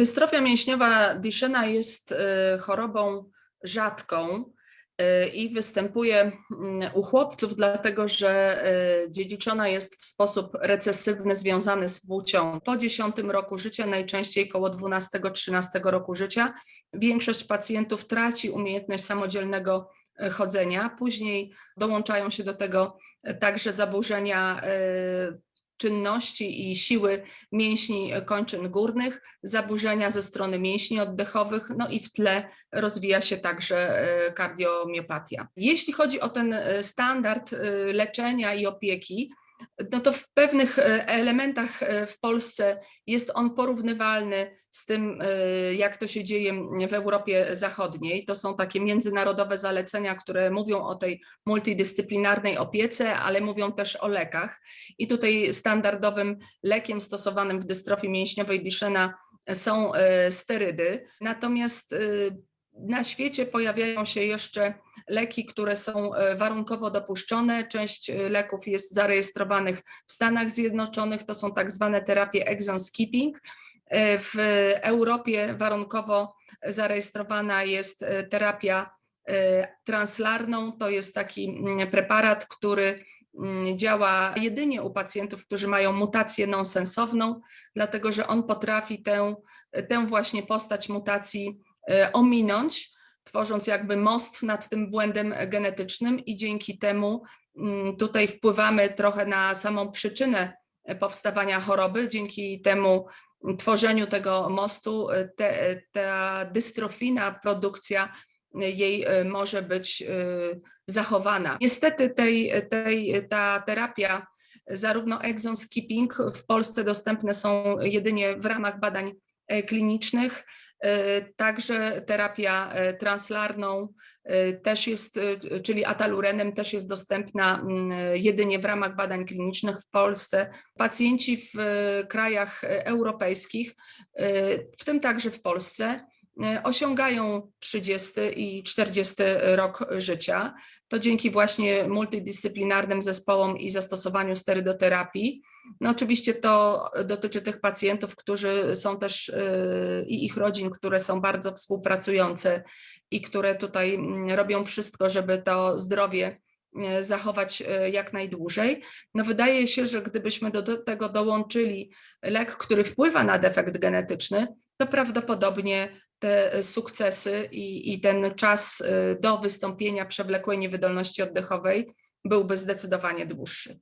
Dystrofia mięśniowa Duchenne jest y, chorobą rzadką y, i występuje mm, u chłopców, dlatego że y, dziedziczona jest w sposób recesywny związany z płcią. Po 10 roku życia, najczęściej koło 12-13 roku życia, większość pacjentów traci umiejętność samodzielnego chodzenia. Później dołączają się do tego także zaburzenia czynności i siły mięśni kończyn górnych, zaburzenia ze strony mięśni oddechowych, no i w tle rozwija się także e, kardiomiopatia. Jeśli chodzi o ten e, standard e, leczenia i opieki, no to w pewnych e, elementach e, w Polsce jest on porównywalny z tym, e, jak to się dzieje w Europie Zachodniej. To są takie międzynarodowe zalecenia, które mówią o tej multidyscyplinarnej opiece, ale mówią też o lekach. I tutaj standardowym lekiem stosowanym w dystrofii mięśniowej Duchenne'a są sterydy. Natomiast na świecie pojawiają się jeszcze leki, które są e, warunkowo dopuszczone. Część e, leków jest zarejestrowanych w Stanach Zjednoczonych, to są tak zwane terapie exon skipping. E, w Europie warunkowo zarejestrowana jest terapia translarną. To jest taki mm, preparat, który mm, działa jedynie u pacjentów, którzy mają mutację nonsensowną, dlatego że on potrafi tę, tę właśnie postać mutacji ominąć, tworząc jakby most nad tym błędem genetycznym i dzięki temu mm, tutaj wpływamy trochę na samą przyczynę powstawania choroby. Dzięki temu tworzeniu tego mostu e, te, ta dystrofina, produkcja jej e, może być zachowana. Niestety tej, tej, ta terapia, zarówno exon skipping w Polsce dostępne są jedynie w ramach badań klinicznych, E, także terapia e, translarną e, też jest, czyli atalurenem też jest dostępna mm, jedynie w ramach badań klinicznych w Polsce. Pacjenci w krajach europejskich, w tym także w Polsce, osiągają 30 i 40 rok życia. To dzięki właśnie multidyscyplinarnym zespołom i zastosowaniu sterydoterapii. No oczywiście to dotyczy tych pacjentów, którzy są też y, i ich rodzin, które są bardzo współpracujące i które tutaj mm, robią wszystko, żeby to zdrowie y, zachować y, jak najdłużej. No wydaje się, że gdybyśmy do tego dołączyli lek, który wpływa na defekt genetyczny, to prawdopodobnie te sukcesy i, i ten czas do wystąpienia przewlekłej niewydolności oddechowej byłby zdecydowanie dłuższy.